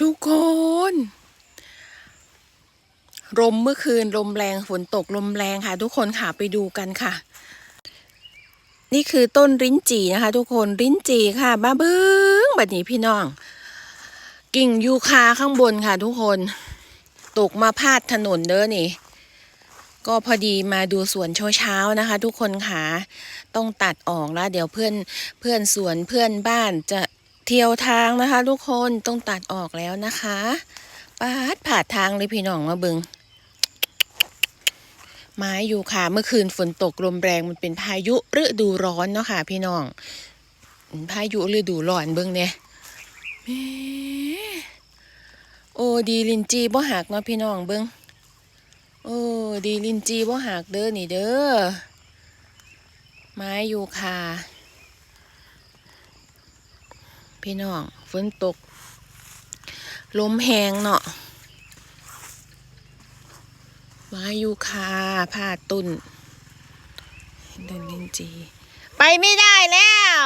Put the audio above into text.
ทุกคน ลมเมื่อคืนลมแรงฝนตกลมแรงค่ะ ทุกคนค่ะไปดูกันค่ะ นี่คือต้นลิ้นจี่นะคะ ทุกคนลิ้นจี่ค่ะบ้าบึ้งบัดนี้พี่น้อง กิ่งยูคาข้างบนค่ะ ทุกคน ตกมาพาดถนนเด้อนี่ ก็พอดีมาดูสวนเช้าๆนะคะ ทุกคนค่ะต้องตัดออกแล้ว เดี๋ยวเพื่อนเพื่อนสวนเพื่อนบ้านจะ เที่ยวทางนะคะ ทุกคนต้องตัดออกแล้วนะคะปาดผ่าทางเลยพี่น้องมาเบิงไม้อยู่ค่ะเมื่อคืนฝนตกลมแรงมันเป็นพายุฤดูร้อนเนาะค่ะ พี่น้อง พายุฤดูร้อนเบิงเนี่ยโอ้ดีลินจีบ่หักเนาะพี่น้องเบิ้งโอ้ดีลินจีบ่หักเด้อนี่เด้อไม้อยู่คา พี่น้องฝนตก ลมแหงเนาะไม้ยูคาผ้าตุนเดินลินจี ไปไม่ได้แล้ว